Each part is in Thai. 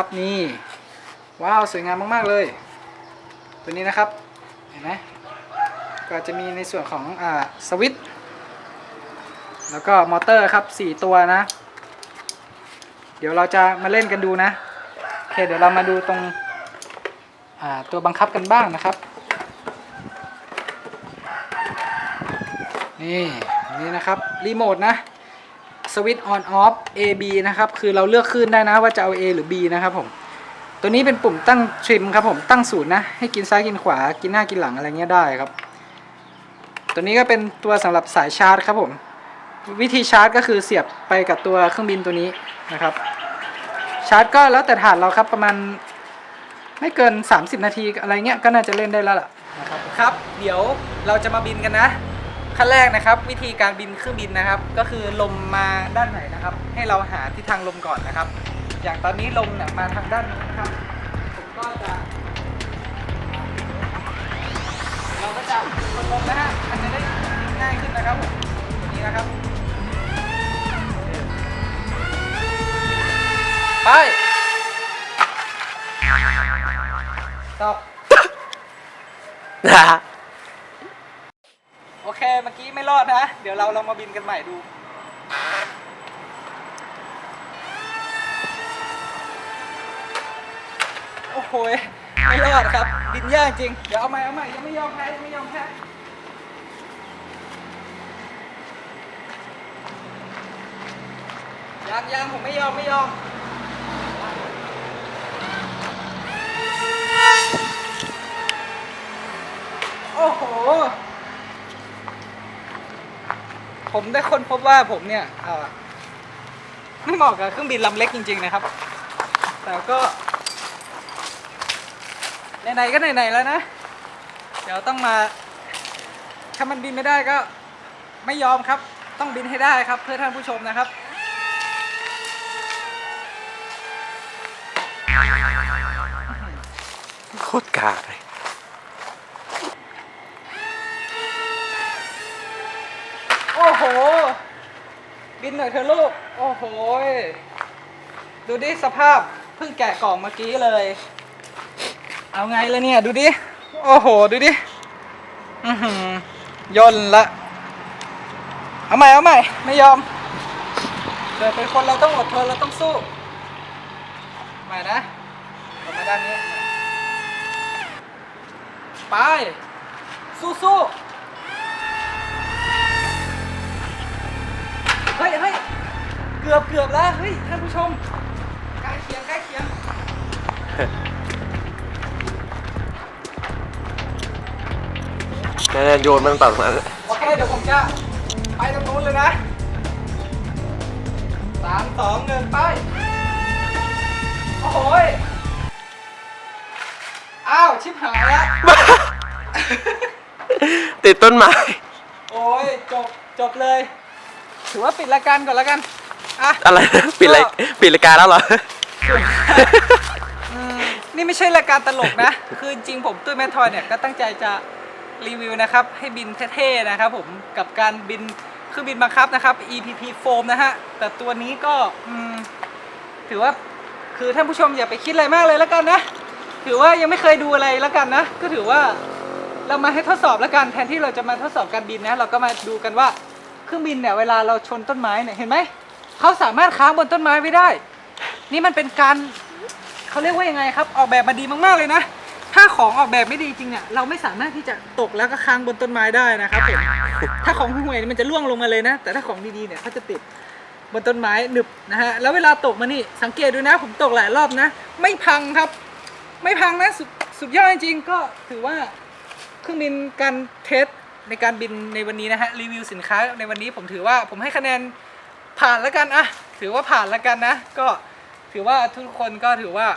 ครับนี่ว้าวสวยงามมาก ๆ เลย ตัวนี้นะครับเห็นไหมก็จะมีในส่วนของอ่าสวิตช์แล้วก็มอเตอร์ครับ 4 ตัวนะ เดี๋ยวเราจะมาเล่นกันดูนะโอเคเดี๋ยวเรามาดูตรงตัวบังคับกันบ้างนะครับ นี่นี่นะครับรีโมทนะ วิตช์ออนออฟ A B นะครับ คือเราเลือกขึ้นได้นะว่าจะเอา A หรือ B นะครับผม ตัวนี้เป็นปุ่มตั้งทริมครับผมตั้งศูนย์นะ ให้กินซ้ายกินขวากินหน้ากินหลังอะไรเงี้ยได้ครับ ตัวนี้ก็เป็นตัวสำหรับสายชาร์จครับผม วิธีชาร์จก็คือเสียบไปกับตัวเครื่องบินตัวนี้นะครับ ชาร์จก็แล้วแต่ฐานเราครับประมาณไม่เกิน 30 นาทีอะไรเงี้ยก็น่าจะเล่นได้แล้วล่ะนะครับครับ เดี๋ยวเราจะมาบินกันนะ ขั้นแรกนะครับ วิธีการบินเครื่องบินนะครับ ก็คือลมมาด้านไหนนะครับ ให้เราหาทิศทางลมก่อนนะครับ อย่างตอนนี้ลมเนี่ยมาทางด้านนี้นะครับ ผมก็จะ เราก็จะกดลมนะฮะมันจะได้บินง่ายขึ้นนะครับผมตัวนี้นะครับ ไปตอบ นะโอ เคเมื่อกี้ไม่รอดนะ เดี๋ยวเราลองมาบินกันใหม่ดูโอ้โหไม่รอดครับบินยากจริง เดี๋ยวเอาใหม่เอาใหม่ยังไม่ยอมแพ้ยังไม่ยอมแพ้ยังยังผมไม่ยอมไม่ยอมโอ้โห ผมได้ค้นพบว่าผมเนี่ยไม่เหมาะกับเครื่องบินลำเล็กจริง ๆ นะครับ แต่ก็ไหนๆก็ไหนๆแล้วนะ เดี๋ยวต้องมา ถ้ามันบินไม่ได้ก็ไม่ยอมครับ ต้องบินให้ได้ครับเพื่อท่านผู้ชมนะครับโคตรกากเลย บินหน่อยเถอะลูก โอ้โหดูดิสภาพเพิ่งแกะกล่องเมื่อกี้เลย เอาไงเลยเนี่ย ดูดิ โอ้โห ดูดิอือหือย่นละ เอาใหม่เอาใหม่ ไม่ยอมเกิดเป็นคนเราต้องอดทนเราต้องสู้ ใหม่นะกลับมาด้านนี้ ไป สู้สู้ กือบเกือบแล้วเฮ้ยท่านผู้ชมใกล้เคียงใกล้เคียงน่าจะโยนมันต่างนั้นโอเคเดี๋ยวผมจะไปตรงนู้นเลยนะสามสองหนึ่งไปโอ้โหยอ้าวชิบหายแล้วติดต้นไม้ โอ้ยจบจบเลย ถือว่าปิดรายการก่อนแล้วกัน อะ อะไรนะปิดรายปิดรายการแล้วเหรอ อืมนี่ไม่ใช่รายการตลกนะ คือจริงๆผมตุ้ยแมททอยเนี่ยก็ตั้งใจจะรีวิวนะครับ ให้บินเท่ๆนะครับผมกับการบินเครื่องบินบังคับนะครับ EPP Foam นะฮะ แต่ตัวนี้ก็อืมถือว่าคือท่านผู้ชมอย่าไปคิดอะไรมากเลยแล้วกันนะ ถือว่ายังไม่เคยดูอะไรแล้วกันนะ ก็ถือว่าเรามาให้ทดสอบแล้วกันแทนที่เราจะมาทดสอบการบินนะ เราก็มาดูกันว่าเครื่องบินเนี่ยเวลาเราชนต้นไม้เนี่ยเห็นไหม เขาสามารถค้างบนต้นไม้ไว้ได้ นี่มันเป็นการเขาเรียกว่ายังไงครับ ออกแบบมาดีมากๆเลยนะ ถ้าของออกแบบไม่ดีจริงเนี่ยเราไม่สามารถที่จะตกแล้วก็ค้างบนต้นไม้ได้นะครับผมถ้าของห่วยๆนี่มันจะล่วงลงมาเลยนะ แต่ถ้าของดีๆเนี่ยเขาจะติดบนต้นไม้หนึบนะฮะแล้วเวลาตกมานี่สังเกตดูนะ ผมตกหลายรอบนะ ไม่พังครับ ไม่พังนะสุดสุดยอดจริงๆก็ถือว่าเครื่องบินการเทสในการบินในวันนี้นะฮะรีวิวสินค้าในวันนี้ผมถือว่าผมให้คะแนน ผ่านแล้วกันอะถือว่าผ่านแล้วกันนะ ก็ถือว่าทุกคนก็ถือว่า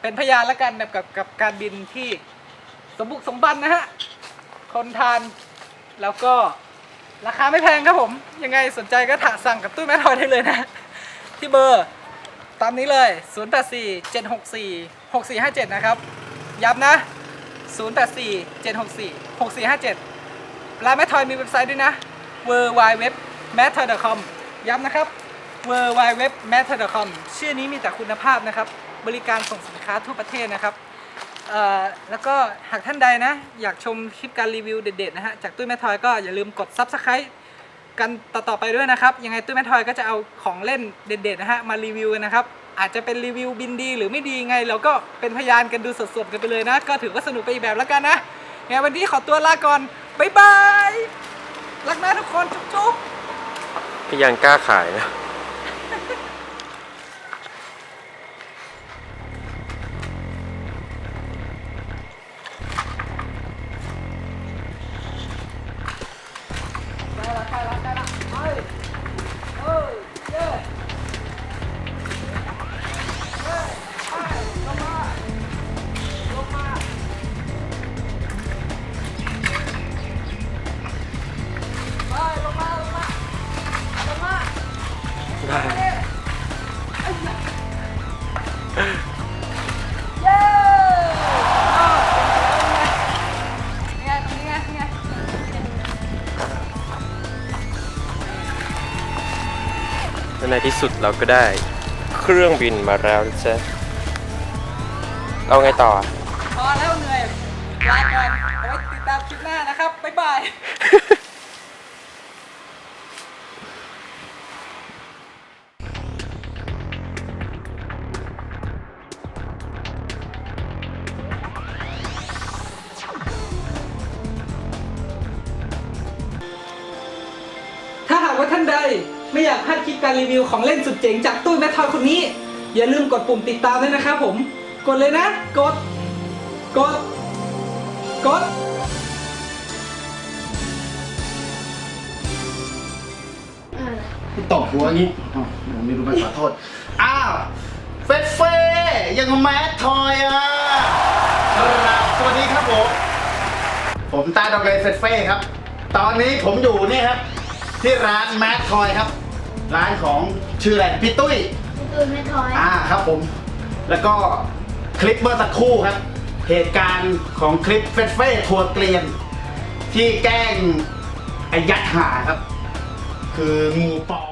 เป็นพยานแล้วกันแบบกับกับการบินที่สมบุกสมบันนะฮะคนทานแล้วก็ราคาไม่แพงครับผม ยังไงสนใจก็ถาสั่งกับตุ้แม่ทอยได้เลยนะ ที่เบอร์ตามนี้เลย 0 8 4 7 6 4 6 4 5 7 นะครับ ย้ำนะ 0 8 4 7 6 4 6 4 5 7 ร้านแม่ทอยมีเว็บไซต์ด้วยนะ w w w m a t t e r c o m ย้ำนะครับ w w w m a t t e r c o m ชื่อนี้มีแต่คุณภาพนะครับ บริการส่งสินค้าทั่วประเทศนะครับแล้วก็หากท่านใดนะ อยากชมคลิปการรีวิวเด็ดๆนะฮะจากตุ้ยแม่ทอยก็อย่าลืมกด Subscribe กันต่อๆไปด้วยนะครับ ยังไงตุ้ยแม่ทอยก็จะเอาของเล่นเด็ดๆนะฮะมารีวิวกันนะครับ อาจจะเป็นรีวิวบินดี หรือไม่ดีไง เราก็เป็นพยานกันดูสดๆกันไปเลยนะ ก็ถือว่าสนุกไปอีกแบบแล้วกันนะงั้นวันนี้ขอตัวลาก่อนบ๊ายบายรักนะทุกคนจุ๊บๆ พี่ยังกล้าขายนะ ในที่สุดเราก็ได้เครื่องบินมาแล้วนะจ๊ะเอาไงต่อ พอแล้วเหนื่อยลาก่อนเอาไว้ติดตามคลิปหน้านะครับ บ๊ายบายถ้าหากว่าท่านใด ไม่อยากพลาดคลิปการรีวิวของเล่นสุดเจ๋งจากตู้แมททอยคนนี้ อย่าลืมกดปุ่มติดตามด้วยนะครับผม กดเลยนะ กด กด กด ตบหัวอย่างนี้อ๋อผมไม่รู้ไปขอโทษ อ้าวเฟสเฟ่ยังแมสทอยอะครับสวัสดีครับผม ผมตาดอกเลยเฟสเฟ่ครับ ตอนนี้ผมอยู่นี่ครับ ที่ร้านแมสทอยครับ ร้านของชื่ออะไรพี่ตุ้ยตูนไม่ทอย อ่าครับผม แล้วก็คลิปเมื่อสักครู่ครับ เหตุการณ์ของคลิปเฟสเฟ่ทัวร์เกลียน ที่แกล้งไอายัดหาครับ คืองูปลอม